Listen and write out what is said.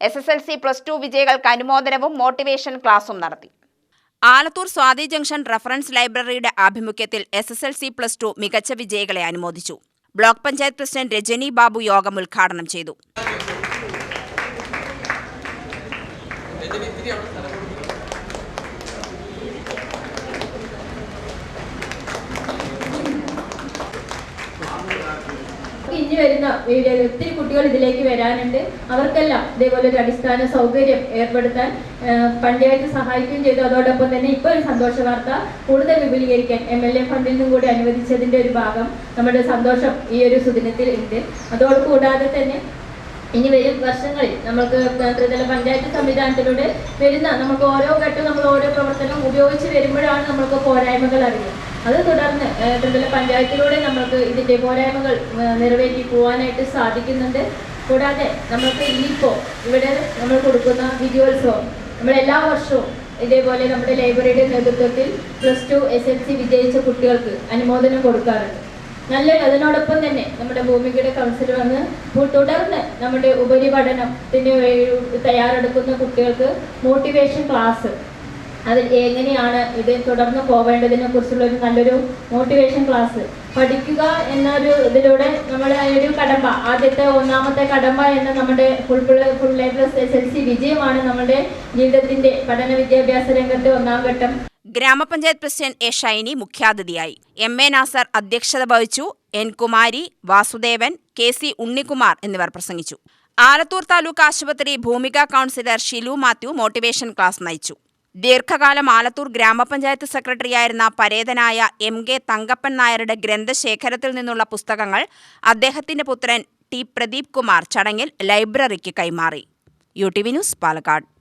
S S L C plus two വിജയികൾക്ക് അനുമോദനവും motivation ക്ലാസും നടത്തി. ആലത്തൂർ സ്വാതി ജംഗ്ഷൻ റഫറൻസ് ലൈബ്രറിയുടെ ആഭിമുഖ്യത്തിൽ S S L C plus two മികച്ച വിജയികളെ അനുമോദിച്ചു. ബ്ലോക്ക് പഞ്ചായത്ത് പ്രസിഡന്റ് രജനി ബാബു യോഗം ഉദ്ഘാടനം ചെയ്തു. ഇനി വരുന്ന വീഡിയോയിൽ ഒത്തിരി കുട്ടികൾ ഇതിലേക്ക് വരാനുണ്ട്. അവർക്കെല്ലാം ഇതേപോലെ ഒരു അടിസ്ഥാന സൗകര്യം ഏർപ്പെടുത്താൻ പഞ്ചായത്ത് സഹായിക്കുകയും ചെയ്തു. അതോടൊപ്പം തന്നെ ഇപ്പോൾ ഒരു സന്തോഷ വാർത്ത കൂടുതൽ വിപുലീകരിക്കാൻ എം എൽ എ ഫണ്ടിൽ നിന്നും കൂടി അനുവദിച്ചതിന്റെ ഒരു ഭാഗം നമ്മുടെ സന്തോഷം ഈ ഒരു സുദിനത്തിൽ ഉണ്ട്. അതോട് കൂടാതെ തന്നെ ഇനി വരും വർഷങ്ങളിൽ നമുക്ക് ത്രിതല പഞ്ചായത്ത് സംവിധാനത്തിലൂടെ വരുന്ന നമുക്ക് ഓരോ ഘട്ടവും നമ്മൾ ഓരോ പ്രവർത്തനവും ഉപയോഗിച്ച് വരുമ്പോഴാണ് നമ്മൾക്ക് പോരായ്മകൾ അറിയുക അത് തുടർന്ന് ത്രിതല പഞ്ചായത്തിലൂടെ നമുക്ക് ഇതിന്റെ പോരായ്മകൾ നിറവേറ്റി പോകാനായിട്ട് സാധിക്കുന്നുണ്ട്. കൂടാതെ നമുക്ക് ഇനിയിപ്പോൾ ഇവിടെ നമ്മൾ കൊടുക്കുന്ന വിജയോത്സവം നമ്മൾ എല്ലാ വർഷവും ഇതേപോലെ നമ്മുടെ ലൈബ്രറിയുടെ നേതൃത്വത്തിൽ plus two S L C വിജയിച്ച കുട്ടികൾക്ക് അനുമോദനം കൊടുക്കാറുണ്ട്. നല്ല അതിനോടൊപ്പം തന്നെ നമ്മുടെ ഭൂമികയുടെ കൗൺസിൽ വന്ന് തുടർന്ന് നമ്മുടെ ഉപരിപഠനത്തിന് തയ്യാറെടുക്കുന്ന കുട്ടികൾക്ക് മോട്ടിവേഷൻ ക്ലാസ് അതിൽ എങ്ങനെയാണ് ഇത് തുടർന്ന് പോവേണ്ടതിനെ കുറിച്ചുള്ള ഒരു നല്ലൊരു മോട്ടിവേഷൻ ക്ലാസ് പഠിക്കുക എന്നൊരു ഇതിലൂടെ നമ്മുടെ ഒരു കടമ്പ ആദ്യത്തെ ഒന്നാമത്തെ കടമ്പ എന്ന നമ്മുടെ full full A plus S L C വിജയമാണ് നമ്മുടെ ജീവിതത്തിന്റെ പഠന വിദ്യാഭ്യാസ രംഗത്തെ ഒന്നാം ഘട്ടം. ഗ്രാമപഞ്ചായത്ത് പ്രസിഡന്റ് എ ഷൈനി മുഖ്യാതിഥിയായി. എം എ നാസർ അധ്യക്ഷത വഹിച്ചു. N Kumari Vasudevan K C Unnikumar എന്നിവർ പ്രസംഗിച്ചു. ആലത്തൂർ താലൂക്ക് ആശുപത്രി Bhoomika counsellor Shilu Mathew motivation class നയിച്ചു. ദീർഘകാലം ആലത്തൂർ ഗ്രാമപഞ്ചായത്ത് സെക്രട്ടറിയായിരുന്ന പരേതനായ എം കെ തങ്കപ്പൻ നായരുടെ ഗ്രന്ഥശേഖരത്തിൽ നിന്നുള്ള പുസ്തകങ്ങൾ അദ്ദേഹത്തിന്റെ പുത്രൻ ടി പ്രദീപ് കുമാർ ചടങ്ങിൽ ലൈബ്രറിക്ക് കൈമാറി. U T V news Palakkad.